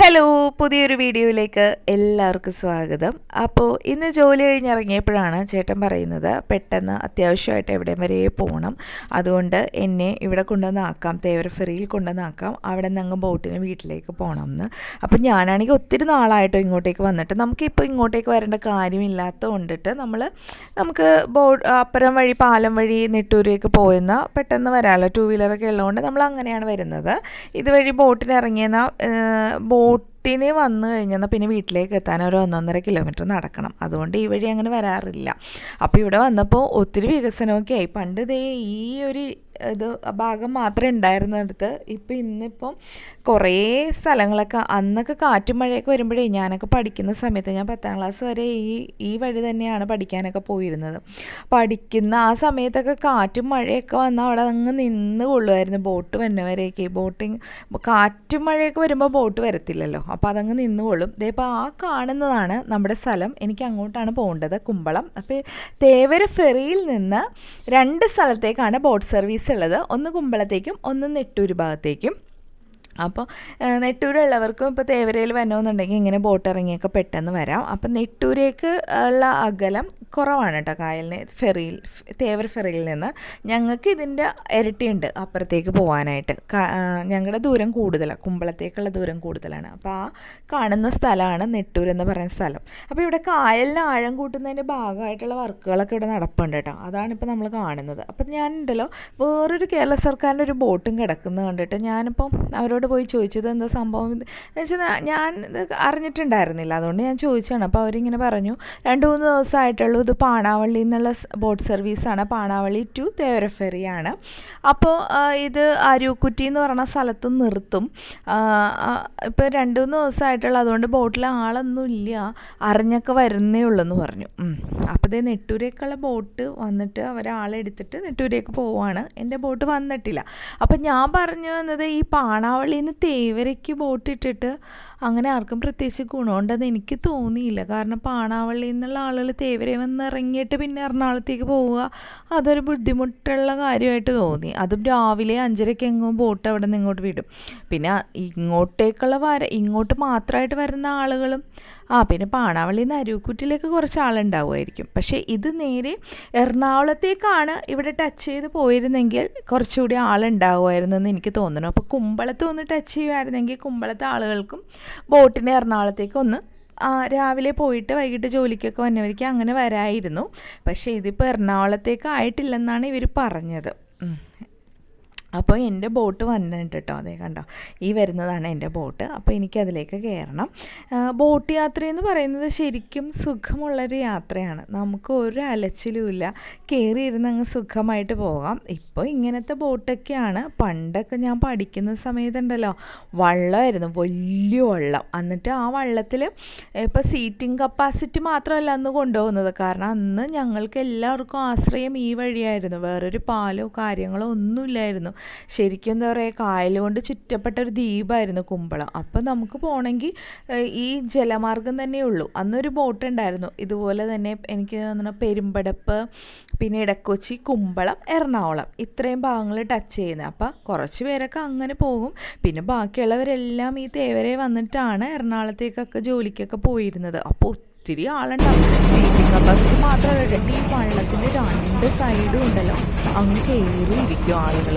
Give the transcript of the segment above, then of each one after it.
Hello പുതിയൊരു വീഡിയോയിലേക്ക് എല്ലാവർക്കും സ്വാഗതം. അപ്പോൾ ഇന്ന് ജോലി കഴിഞ്ഞിറങ്ങിയപ്പോഴാണ് ചേട്ടൻ പറയുന്നത് പെട്ടെന്ന് അത്യാവശ്യമായിട്ട് എവിടെ വരെ പോകണം. അതുകൊണ്ട് എന്നെ ഇവിടെ കൊണ്ടുവന്നാക്കാം തേവര ഫെറിയിൽ കൊണ്ടുവന്നാക്കാം അവിടെ നിന്ന് അങ്ങ് ബോട്ടിന് വീട്ടിലേക്ക് പോകണം എന്ന് അപ്പോൾ ഞാനാണെങ്കിൽ ഒത്തിരി നാളായിട്ടോ ഇങ്ങോട്ടേക്ക് വന്നിട്ട്. നമുക്കിപ്പോൾ ഇങ്ങോട്ടേക്ക് വരേണ്ട കാര്യമില്ലാത്ത കൊണ്ടിട്ട് നമ്മൾ നമുക്ക് ബോ അപ്പുറം വഴി പാലം വഴി നെട്ടൂരേക്ക് പോയെന്ന പെട്ടെന്ന് വരാമല്ലോ ടൂ വീലറൊക്കെ ഉള്ളതുകൊണ്ട് നമ്മൾ അങ്ങനെയാണ് വരുന്നത്. ഇതുവഴി ബോട്ടിന് ഇറങ്ങിയെന്ന coat ബോട്ടിന് വന്നു കഴിഞ്ഞാൽ പിന്നെ വീട്ടിലേക്ക് എത്താൻ ഒരു ഒന്നൊന്നര കിലോമീറ്റർ നടക്കണം. അതുകൊണ്ട് ഈ വഴി അങ്ങനെ വരാറില്ല. അപ്പോൾ ഇവിടെ വന്നപ്പോൾ ഒത്തിരി വികസനമൊക്കെ ആയി. പണ്ട് ദേ ഈ ഒരു ഇത് ഭാഗം മാത്രമേ ഉണ്ടായിരുന്നിടത്ത് ഇപ്പം ഇന്നിപ്പം കുറേ സ്ഥലങ്ങളൊക്കെ അന്നൊക്കെ കാറ്റും മഴയൊക്കെ വരുമ്പോഴേ ഞാനൊക്കെ പഠിക്കുന്ന സമയത്ത് ഞാൻ പത്താം ക്ലാസ് വരെ ഈ ഈ വഴി തന്നെയാണ് പഠിക്കാനൊക്കെ പോയിരുന്നത്. പഠിക്കുന്ന ആ സമയത്തൊക്കെ കാറ്റും മഴയൊക്കെ വന്നാൽ അവിടെ അങ്ങ് നിന്ന് കൊള്ളുമായിരുന്നു ബോട്ട് വരുന്നവരെയൊക്കെ ബോട്ടിങ് കാറ്റും മഴയൊക്കെ വരുമ്പോൾ ബോട്ട് വരത്തില്ലല്ലോ. അപ്പോൾ അതങ്ങ് നിന്നുകൊള്ളും. ഇതേപ്പോൾ ആ കാണുന്നതാണ് നമ്മുടെ സ്ഥലം. എനിക്ക് അങ്ങോട്ടാണ് പോകേണ്ടത് കുമ്പളം. അപ്പോൾ തേവര ഫെറിയിൽ നിന്ന് രണ്ട് സ്ഥലത്തേക്കാണ് ബോട്ട് സർവീസ് ഉള്ളത്. ഒന്ന് കുമ്പളത്തേക്കും ഒന്ന് നെട്ടൂർ ഭാഗത്തേക്കും. അപ്പോൾ നെട്ടൂരുള്ളവർക്കും ഇപ്പോൾ തേവരയിൽ വരണമെന്നുണ്ടെങ്കിൽ ഇങ്ങനെ ബോട്ട് ഇറങ്ങിയൊക്കെ പെട്ടെന്ന് വരാം. അപ്പം നെട്ടൂരേക്ക് ഉള്ള അകലം കുറവാണ് കേട്ടോ കായലിന് ഫെറിയിൽ തേവർ ഫെറിയിൽ നിന്ന്. ഞങ്ങൾക്ക് ഇതിന്റെ ഇരട്ടിയുണ്ട് അപ്പുറത്തേക്ക് പോകാനായിട്ട് ഞങ്ങളുടെ ദൂരം കൂടുതലാണ് കുമ്പളത്തേക്കുള്ള ദൂരം കൂടുതലാണ്. അപ്പോൾ ആ കാണുന്ന സ്ഥലമാണ് നെട്ടൂർ എന്ന് പറയുന്ന സ്ഥലം. അപ്പോൾ ഇവിടെ കായലിന് ആഴം കൂട്ടുന്നതിന്റെ ഭാഗമായിട്ടുള്ള വർക്കുകളൊക്കെ ഇവിടെ നടപ്പുണ്ട് കേട്ടോ. അതാണ് ഇപ്പോൾ നമ്മൾ കാണുന്നത്. അപ്പം ഞാനുണ്ടല്ലോ വേറൊരു കേരള സർക്കാരിന്റെ ഒരു ബോട്ടും കിടക്കുന്നത് കണ്ടിട്ട് ഞാനിപ്പം അവരോട് പോയി ചോദിച്ചത് എന്താ സംഭവം? എന്ന് വെച്ചാൽ ഞാൻ ഇത് അറിഞ്ഞിട്ടുണ്ടായിരുന്നില്ല. അതുകൊണ്ട് ഞാൻ ചോദിച്ചാണ് അപ്പോൾ അവരിങ്ങനെ പറഞ്ഞു രണ്ട് മൂന്ന് ദിവസമായിട്ടുള്ളൂ ഇത് പാണാവള്ളി എന്നുള്ള ബോട്ട് സർവീസാണ്. പാണാവള്ളി ടു തേവരഫെറിയാണ്. അപ്പോൾ ഇത് അരൂക്കുറ്റി എന്ന് പറയുന്ന സ്ഥലത്ത് നിർത്തും. ഇപ്പോൾ രണ്ട് മൂന്ന് ദിവസമായിട്ടുള്ള. അതുകൊണ്ട് ബോട്ടിൽ ആളൊന്നുമില്ല അറിഞ്ഞൊക്കെ വരുന്നേ ഉള്ളൂ എന്ന് പറഞ്ഞു അപ്പോൾ ഇതേ നെട്ടൂരേക്കുള്ള ബോട്ട് വന്നിട്ട് അവരാളെടുത്തിട്ട് നെട്ടൂരേക്ക് പോവാണ്. എന്റെ ബോട്ട് വന്നിട്ടില്ല. അപ്പോൾ ഞാൻ പറഞ്ഞു വന്നത് ഈ പാണാവള്ളിയിൽ നിന്ന് തേവരയ്ക്ക് ബോട്ട് ഇട്ടിട്ട് അങ്ങനെ ആർക്കും പ്രത്യേകിച്ച് ഗുണമുണ്ടെന്ന് എനിക്ക് തോന്നിയില്ല. കാരണം പാണാവള്ളിയിൽ നിന്നുള്ള ആളുകൾ തേവരെ വന്ന് ഇറങ്ങിയിട്ട് പിന്നെ എറണാകുളത്തേക്ക് പോവുക അതൊരു ബുദ്ധിമുട്ടുള്ള കാര്യമായിട്ട് തോന്നി. അതും രാവിലെ അഞ്ചരയ്ക്ക് എങ്ങും ബോട്ട് അവിടെ നിന്ന് ഇങ്ങോട്ട് വിടും. പിന്നെ ഇങ്ങോട്ടേക്കുള്ള വര ഇങ്ങോട്ട് മാത്രമായിട്ട് വരുന്ന ആളുകളും ആ പിന്നെ പാണാവള്ളിയിൽ നിന്ന് അരൂക്കുറ്റിലേക്ക് കുറച്ച് ആളുണ്ടാവുമായിരിക്കും. പക്ഷേ ഇത് നേരെ എറണാകുളത്തേക്കാണ് ഇവിടെ ടച്ച് ചെയ്ത് പോയിരുന്നെങ്കിൽ കുറച്ചുകൂടി ആളുണ്ടാവുമായിരുന്നു എന്ന് എനിക്ക് തോന്നുന്നു. അപ്പോൾ കുമ്പളത്ത് ഒന്ന് ടച്ച് ചെയ്യുമായിരുന്നെങ്കിൽ കുമ്പളത്തെ ആളുകൾക്കും ബോട്ടിന് എറണാകുളത്തേക്ക് ഒന്ന് രാവിലെ പോയിട്ട് വൈകിട്ട് ജോലിക്കൊക്കെ വന്നവർക്ക് അങ്ങനെ വരായിരുന്നു. പക്ഷേ ഇതിപ്പോൾ എറണാകുളത്തേക്ക് ആയിട്ടില്ലെന്നാണ് ഇവർ പറഞ്ഞത്. അപ്പോൾ എന്റെ ബോട്ട് വന്നിട്ട് കേട്ടോ അതേ കണ്ടോ? ഈ വരുന്നതാണ് എന്റെ ബോട്ട്. അപ്പോൾ എനിക്ക് അതിലേക്ക് കയറണം ബോട്ട് യാത്ര എന്ന് പറയുന്നത് ശരിക്കും സുഖമുള്ളൊരു യാത്രയാണ്. നമുക്ക് ഒരു അലച്ചിലുമില്ല കയറി ഇരുന്ന് അങ്ങ് സുഖമായിട്ട് പോകാം. ഇപ്പോൾ ഇങ്ങനത്തെ ബോട്ടൊക്കെയാണ്. പണ്ടൊക്കെ ഞാൻ പഠിക്കുന്ന സമയത്തുണ്ടല്ലോ വള്ളമായിരുന്നു വലിയ വള്ളം. എന്നിട്ട് ആ വള്ളത്തിൽ ഇപ്പോൾ സീറ്റിംഗ് കപ്പാസിറ്റി മാത്രമല്ല അന്ന് കൊണ്ടുപോകുന്നത്. കാരണം അന്ന് ഞങ്ങൾക്ക് എല്ലാവർക്കും ആശ്രയം ഈ വഴിയായിരുന്നു. വേറൊരു പാലോ കാര്യങ്ങളോ ഒന്നുമില്ലായിരുന്നു. ശരിക്കും എന്താ പറയുക കായൽ കൊണ്ട് ചുറ്റപ്പെട്ട ഒരു ദ്വീപായിരുന്നു കുമ്പളം. അപ്പം നമുക്ക് പോകണമെങ്കിൽ ഈ ജലമാർഗം തന്നെ ഉള്ളൂ. അന്നൊരു ബോട്ട് ഉണ്ടായിരുന്നു. ഇതുപോലെ തന്നെ എനിക്ക് തോന്നുന്നു പെരുമ്പടപ്പ് പിന്നെ ഇടക്കൊച്ചി കുമ്പളം എറണാകുളം. ഇത്രയും ഭാഗങ്ങൾ ടച്ച് ചെയ്യുന്നത് അപ്പം കുറച്ച് പേരൊക്കെ അങ്ങനെ പോകും. പിന്നെ ബാക്കിയുള്ളവരെല്ലാം ഈ തേവരെ വന്നിട്ടാണ് എറണാകുളത്തേക്കൊക്കെ ജോലിക്കൊക്കെ പോയിരുന്നത്. അപ്പോൾ ഒത്തിരി ആളുണ്ടാവും സീറ്റിംഗ് കപ്പാസിറ്റി മാത്രമല്ല ഈ വള്ളത്തിന്റെ രണ്ട് സൈഡും ഉണ്ടല്ലോ. അങ്ങ് കയറി ഇരിക്കും ആളുകൾ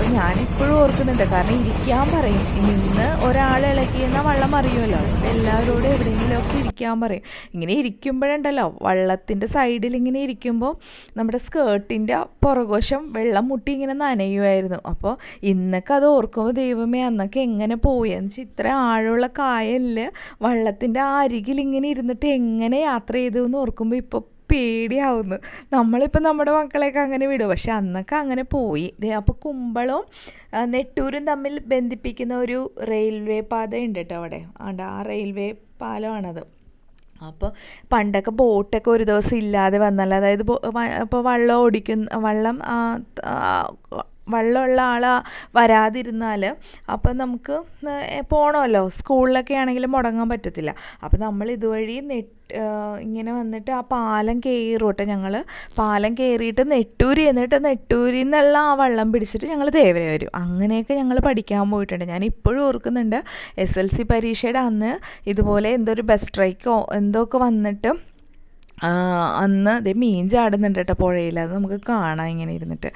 അപ്പം ഞാനിപ്പോഴും ഓർക്കുന്നുണ്ട്. കാരണം ഇരിക്കാൻ പറയും. നിന്ന് ഒരാൾ ഇളക്കിയെന്ന വള്ളം അറിയുമല്ലോ. എല്ലാവരോടും എവിടെയെങ്കിലുമൊക്കെ ഇരിക്കാൻ പറയും. ഇങ്ങനെ ഇരിക്കുമ്പോഴുണ്ടല്ലോ. വള്ളത്തിന്റെ സൈഡിൽ ഇങ്ങനെ ഇരിക്കുമ്പോൾ നമ്മുടെ സ്കേർട്ടിന്റെ പുറകോശം വെള്ളം മുട്ടി ഇങ്ങനെ നനയുമായിരുന്നു. അപ്പോൾ ഇന്നൊക്കെ അത് ഓർക്കുമ്പോൾ ദൈവമേ അന്നൊക്കെ എങ്ങനെ പോയി? എന്ന് വെച്ചാൽ ഇത്ര ആഴമുള്ള കായലിൽ വള്ളത്തിന്റെ ആ അരികിൽ ഇങ്ങനെ ഇരുന്നിട്ട് എങ്ങനെ യാത്ര ചെയ്തു എന്ന് ഓർക്കുമ്പോൾ ഇപ്പോൾ പേടിയാവുന്നു. നമ്മളിപ്പോൾ നമ്മുടെ മക്കളെയൊക്കെ അങ്ങനെ വിടും. പക്ഷെ അന്നൊക്കെ അങ്ങനെ പോയി. അപ്പോൾ കുമ്പളവും നെട്ടൂരും തമ്മിൽ ബന്ധിപ്പിക്കുന്ന ഒരു റെയിൽവേ പാതയുണ്ട് കേട്ടോ അവിടെ. ആണ്ട് ആ റെയിൽവേ പാലമാണത്. അപ്പോൾ പണ്ടൊക്കെ ബോട്ടൊക്കെ ഒരു ദിവസം ഇല്ലാതെ വന്നാൽ അതായത് ഇപ്പോൾ വള്ളം ഓടിക്കുന്ന വള്ളം വെള്ളമുള്ള ആൾ വരാതിരുന്നാൽ അപ്പം നമുക്ക് പോകണമല്ലോ സ്കൂളിലൊക്കെ ആണെങ്കിലും മുടങ്ങാൻ പറ്റത്തില്ല. അപ്പം നമ്മൾ ഇതുവഴി നെറ്റ് ഇങ്ങനെ വന്നിട്ട് ആ പാലം കയറും കേട്ടോ ഞങ്ങൾ പാലം കയറിയിട്ട് നെട്ടൂരി എന്നിട്ട് നെട്ടൂരിൽ നിന്നുള്ള ആ വെള്ളം പിടിച്ചിട്ട് ഞങ്ങൾ തേവരെ വരും. അങ്ങനെയൊക്കെ ഞങ്ങൾ പഠിക്കാൻ പോയിട്ടുണ്ട്. ഞാൻ ഇപ്പോഴും ഓർക്കുന്നുണ്ട് എസ് എൽ സി പരീക്ഷയുടെ അന്ന് ഇതുപോലെ എന്തോ ഒരു ബസ് സ്ട്രൈക്കോ എന്തോ ഒക്കെ വന്നിട്ട് അന്ന് അതേ മീൻ ചാടുന്നുണ്ട് കേട്ടോ പുഴയിൽ. അത് നമുക്ക് കാണാം ഇങ്ങനെ ഇരുന്നിട്ട്.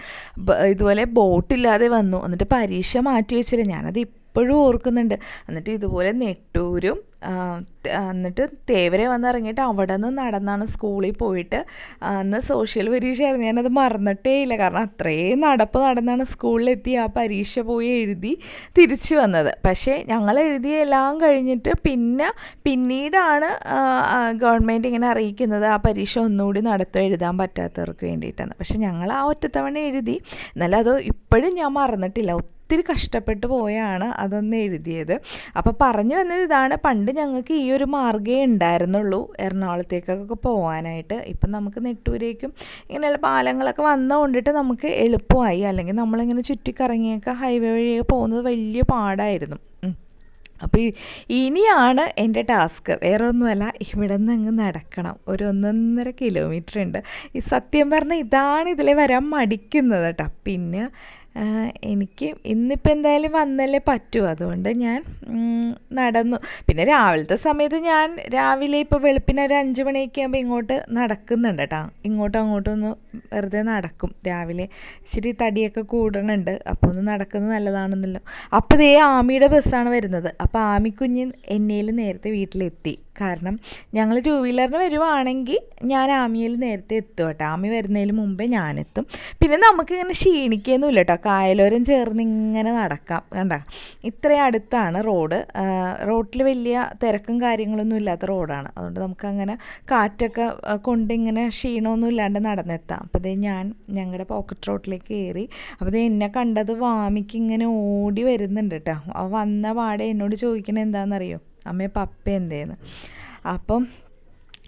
ഇതുപോലെ ബോട്ടില്ലാതെ വന്നു. എന്നിട്ട് പരീക്ഷ മാറ്റി വെച്ചില്ല. ഞാനത് ഇപ്പോഴും ഓർക്കുന്നുണ്ട്. എന്നിട്ട് ഇതുപോലെ നെട്ടൂരും എന്നിട്ട് തേവരെ വന്നിറങ്ങിയിട്ട് അവിടെ നിന്ന് നടന്നാണ് സ്കൂളിൽ പോയിട്ട്. അന്ന് സോഷ്യൽ പരീക്ഷയായിരുന്നു. ഞാനത് മറന്നിട്ടേ ഇല്ല. കാരണം അത്രയും നടപ്പ് നടന്നാണ് സ്കൂളിലെത്തി ആ പരീക്ഷ പോയി എഴുതി തിരിച്ചു വന്നത്. പക്ഷേ ഞങ്ങൾ എഴുതിയ എല്ലാം കഴിഞ്ഞിട്ട് പിന്നെ പിന്നീടാണ് ഗവൺമെന്റ് ഇങ്ങനെ അറിയിക്കുന്നത് ആ പരീക്ഷ ഒന്നുകൂടി നടത്തുക എഴുതാൻ പറ്റാത്തവർക്ക് വേണ്ടിയിട്ടാണ് പക്ഷേ ഞങ്ങൾ ആ ഒറ്റത്തവണ എഴുതി. എന്നാലും അത് ഇപ്പോഴും ഞാൻ മറന്നിട്ടില്ല. ഒത്തിരി കഷ്ടപ്പെട്ട് പോയാണ് അതൊന്ന് എഴുതിയത്. അപ്പോൾ പറഞ്ഞു വന്നത് ഇതാണ്. പണ്ട് ഞങ്ങൾക്ക് ഈ ഒരു മാർഗേ ഉണ്ടായിരുന്നുള്ളൂ എറണാകുളത്തേക്കൊക്കെ പോകാനായിട്ട് ഇപ്പം നമുക്ക് നെട്ടൂരേക്കും ഇങ്ങനെയുള്ള പാലങ്ങളൊക്കെ വന്നുകൊണ്ടിട്ട് നമുക്ക് എളുപ്പമായി. അല്ലെങ്കിൽ നമ്മളിങ്ങനെ ചുറ്റിക്കറങ്ങിയൊക്കെ ഹൈവേ വഴിയൊക്കെ പോകുന്നത് വലിയ പാടായിരുന്നു. അപ്പോൾ ഇനിയാണ് എന്റെ ടാസ്ക്. വേറെ ഒന്നുമല്ല ഇവിടെ നിന്ന് അങ്ങ് നടക്കണം. ഒരു ഒന്നൊന്നര കിലോമീറ്റർ ഉണ്ട് ഈ സത്യം പറഞ്ഞാൽ ഇതാണ് ഇതിൽ വരാൻ മടിക്കുന്നത് കേട്ടോ. പിന്നെ എനിക്ക് ഇന്നിപ്പോൾ എന്തായാലും വന്നല്ലേ പറ്റൂ. അതുകൊണ്ട് ഞാൻ നടന്നു. പിന്നെ രാവിലത്തെ സമയത്ത് ഞാൻ രാവിലെ ഇപ്പോൾ വെളുപ്പിന് ഒരു അഞ്ച് മണിയൊക്കെ ആകുമ്പോൾ ഇങ്ങോട്ട് നടക്കുന്നുണ്ട് കേട്ടോ. ഇങ്ങോട്ടും അങ്ങോട്ടും ഒന്ന് വെറുതെ നടക്കും. രാവിലെ ഇച്ചിരി തടിയൊക്കെ കൂടണുണ്ട്. അപ്പോൾ ഒന്ന് നടക്കുന്നത് നല്ലതാണെന്നല്ലോ. അപ്പോൾ ഇതേ ആമിയുടെ ബസ്സാണ് വരുന്നത്. അപ്പോൾ ആമിക്കുഞ്ഞ് എന്നയിൽ നേരത്തെ വീട്ടിലെത്തി. കാരണം ഞങ്ങൾ ടൂ വീലറിന് വരുവാണെങ്കിൽ ഞാൻ ആമിയിൽ നേരത്തെ എത്തും കേട്ടോ. ആമി വരുന്നതിന് മുമ്പേ ഞാനെത്തും. പിന്നെ നമുക്കിങ്ങനെ ക്ഷീണിക്കുകയൊന്നുമില്ല കേട്ടോ. കായലോരം ചേർന്ന് ഇങ്ങനെ നടക്കാം. കണ്ട? ഇത്രയും അടുത്താണ് റോഡ്. റോഡിൽ വലിയ തിരക്കും കാര്യങ്ങളൊന്നും ഇല്ലാത്ത റോഡാണ്. അതുകൊണ്ട് നമുക്കങ്ങനെ കാറ്റൊക്കെ കൊണ്ട് ഇങ്ങനെ ക്ഷീണമൊന്നും ഇല്ലാണ്ട് നടന്നെത്താം. അപ്പോൾ ഞാൻ ഞങ്ങളുടെ പോക്കറ്റ് റോട്ടിലേക്ക് കയറി അപ്പോൾ ഇത് എന്നെ കണ്ടത് വാമിക്ക് ഇങ്ങനെ ഓടി വരുന്നുണ്ട് കേട്ടോ വന്ന പാടെ എന്നോട് ചോദിക്കണത് എന്താണെന്നറിയോ അമ്മയെ പപ്പ എന്തേന്ന്? അപ്പം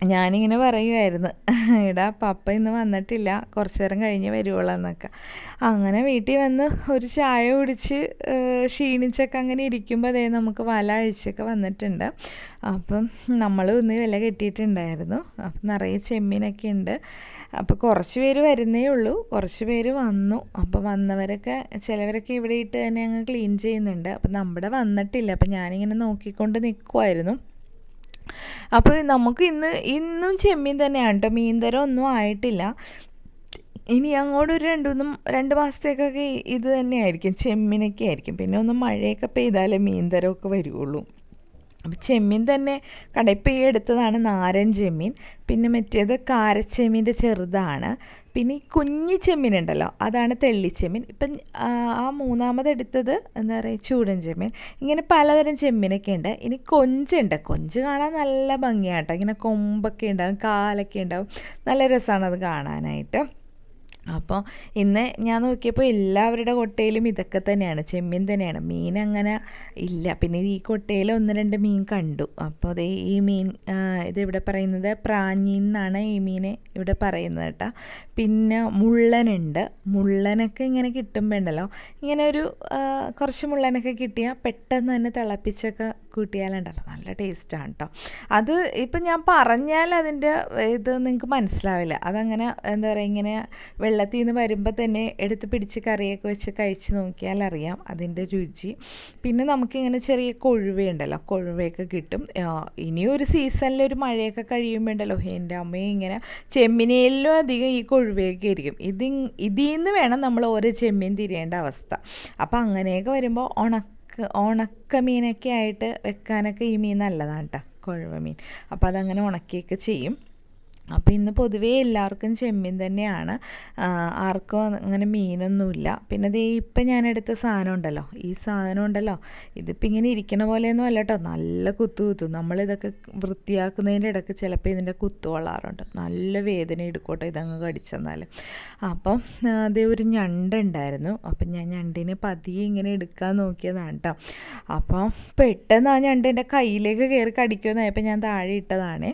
ഞാനിങ്ങനെ പറയുമായിരുന്നു എടാ പപ്പ ഇന്ന് വന്നിട്ടില്ല. കുറച്ച് നേരം കഴിഞ്ഞ് വരുവുള്ളൂ എന്നൊക്കെ. അങ്ങനെ വീട്ടിൽ വന്ന് ഒരു ചായ കുടിച്ച് ക്ഷീണിച്ചൊക്കെ അങ്ങനെ ഇരിക്കുമ്പോൾ അതേ നമുക്ക് വല അഴിച്ചൊക്കെ വന്നിട്ടുണ്ട്. അപ്പം നമ്മൾ ഒന്ന് വില കെട്ടിയിട്ടുണ്ടായിരുന്നു. അപ്പം നിറയെ ചെമ്മീനൊക്കെ ഉണ്ട്. അപ്പോൾ കുറച്ച് പേര് വരുന്നേ ഉള്ളൂ. കുറച്ച് പേര് വന്നു. അപ്പോൾ വന്നവരൊക്കെ ചിലവരൊക്കെ ഇവിടെ ഇട്ട് തന്നെ അങ്ങ് ക്ലീൻ ചെയ്യുന്നുണ്ട്. അപ്പം നമ്മുടെ വന്നിട്ടില്ല. അപ്പം ഞാനിങ്ങനെ നോക്കിക്കൊണ്ട് നിൽക്കുമായിരുന്നു അപ്പോൾ നമുക്ക് ഇന്ന് ഇന്നും ചെമ്മീൻ തന്നെയാണ് കേട്ടോ മീൻതരം ഒന്നും ആയിട്ടില്ല. ഇനി അങ്ങോട്ട് ഒരു രണ്ട് മൂന്നും രണ്ട് മാസത്തേക്കൊക്കെ ഇത് തന്നെയായിരിക്കും. ചെമ്മീനൊക്കെ ആയിരിക്കും. പിന്നെ ഒന്ന് മഴയൊക്കെ പെയ്താലേ മീൻതരമൊക്കെ വരുള്ളൂ അപ്പം ചെമ്മീൻ തന്നെ കടയിപ്പോൾ ഈ എടുത്തതാണ് നാരൻ ചെമ്മീൻ. പിന്നെ മറ്റേത് കാരച്ചെമ്മീന്റെ ചെറുതാണ്. പിന്നെ ഈ കുഞ്ഞി ചെമ്മീൻ ഉണ്ടല്ലോ അതാണ് തെള്ളിച്ചെമ്മീൻ ഇപ്പം ആ മൂന്നാമത് എടുത്തത് എന്താ പറയുക ചൂടൻ ചെമ്മീൻ. ഇങ്ങനെ പലതരം ചെമ്മീനൊക്കെ ഉണ്ട്. ഇനി കൊഞ്ചുണ്ട്. കൊഞ്ച് കാണാൻ നല്ല ഭംഗിയാട്ടോ ഇങ്ങനെ കൊമ്പൊക്കെ ഉണ്ടാവും കാലൊക്കെ ഉണ്ടാവും. നല്ല രസമാണ് അത് കാണാനായിട്ട്. അപ്പോൾ ഇന്ന് ഞാൻ നോക്കിയപ്പോൾ എല്ലാവരുടെ കൊട്ടയിലും ഇതൊക്കെ തന്നെയാണ് ചെമ്മീൻ തന്നെയാണ്. മീൻ അങ്ങനെ ഇല്ല. പിന്നെ ഈ കൊട്ടയിൽ ഒന്ന് രണ്ട് മീൻ കണ്ടു. അപ്പോൾ അതേ ഈ മീൻ ഇത് ഇവിടെ പറയുന്നത് പ്രാഞ്ഞി എന്നാണ് ഈ മീനെ ഇവിടെ പറയുന്നത് കേട്ടോ. പിന്നെ മുള്ളനുണ്ട്. മുള്ളനൊക്കെ ഇങ്ങനെ കിട്ടുമ്പോൾ ഉണ്ടല്ലോ. ഇങ്ങനെ ഒരു കുറച്ച് മുള്ളനൊക്കെ കിട്ടിയാൽ പെട്ടെന്ന് തന്നെ തിളപ്പിച്ചൊക്കെ കൂട്ടിയാലുണ്ടല്ലോ. നല്ല ടേസ്റ്റാണ് കേട്ടോ അത് ഇപ്പം ഞാൻ പറഞ്ഞാൽ അതിന്റെ ഇത് നിങ്ങൾക്ക് മനസ്സിലാവില്ല. അതങ്ങനെ എന്താ പറയുക ഇങ്ങനെ വെള്ളത്തിൽ നിന്ന് വരുമ്പോൾ തന്നെ എടുത്ത് പിടിച്ച് കറിയൊക്കെ വെച്ച് കഴിച്ച് നോക്കിയാൽ അറിയാം അതിന്റെ രുചി. പിന്നെ നമുക്കിങ്ങനെ ചെറിയ കൊഴുവയുണ്ടല്ലോ കൊഴുവയൊക്കെ കിട്ടും. ഇനിയൊരു സീസണിൽ ഒരു മഴയൊക്കെ കഴിയുമ്പോൾ ഉണ്ടല്ലോ എന്റെ അമ്മയും ഇങ്ങനെ ചെമ്മിനയിലും അധികം ഈ കൊഴുവയൊക്കെ ഇരിക്കും ഇത് ഇതിൽ നിന്ന് വേണം നമ്മൾ ഓരോ ചെമ്മീൻ തിരിയേണ്ട അവസ്ഥ. അപ്പോൾ അങ്ങനെയൊക്കെ വരുമ്പോൾ ഉണക്ക ഉണക്ക മീനൊക്കെ ആയിട്ട് വെക്കാനൊക്കെ ഈ മീൻ നല്ലതാണ് കേട്ടോ കുഴവ മീൻ. അപ്പോൾ അതങ്ങനെ ഉണക്കിയൊക്കെ ചെയ്യും. അപ്പോൾ ഇന്ന് പൊതുവേ എല്ലാവർക്കും ചെമ്മീൻ തന്നെയാണ്. ആർക്കും അങ്ങനെ മീനൊന്നുമില്ല. പിന്നെ ദേ ഇപ്പം ഞാൻ എടുത്ത സാധനം ഉണ്ടല്ലോ. ഈ സാധനം ഉണ്ടല്ലോ. ഇതിപ്പോൾ ഇങ്ങനെ ഇരിക്കണ പോലെയൊന്നും അല്ല കേട്ടോ നല്ല കുത്തു കുത്തും. നമ്മളിതൊക്കെ വൃത്തിയാക്കുന്നതിന്റെ ഇടയ്ക്ക് ചിലപ്പോൾ ഇതിന്റെ കുത്തു കൊള്ളാറുണ്ട്. നല്ല വേദന എടുക്കോട്ടെ ഇതങ്ങ് കടിച്ചെന്നാൽ അപ്പം അതേ ഒരു ഞണ്ടുണ്ടായിരുന്നു അപ്പം ഞാൻ ഞണ്ടിനെ പതിയെ ഇങ്ങനെ എടുക്കാൻ നോക്കിയതാണ് കേട്ടോ അപ്പം പെട്ടെന്ന് ആ ഞണ്ട് എന്റെ കയ്യിലേക്ക് കയറി കടിക്കുമെന്നായപ്പോൾ ഞാൻ താഴെ ഇട്ടതാണേ.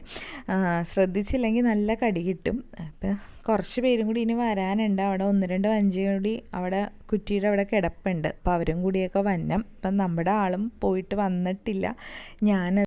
ശ്രദ്ധിച്ചില്ലെങ്കിൽ നല്ല കടി കിട്ടും. അപ്പം കുറച്ച് പേരും കൂടി ഇനി വരാനുണ്ട്. അവിടെ ഒന്ന് രണ്ട് വഞ്ചി കൂടി അവിടെ കുറ്റിയുടെ അവിടെ കിടപ്പുണ്ട്. അപ്പോൾ അവരും കൂടിയൊക്കെ വന്നം ഇപ്പം നമ്മുടെ ആളും പോയിട്ട് വന്നിട്ടില്ല. ഞാൻ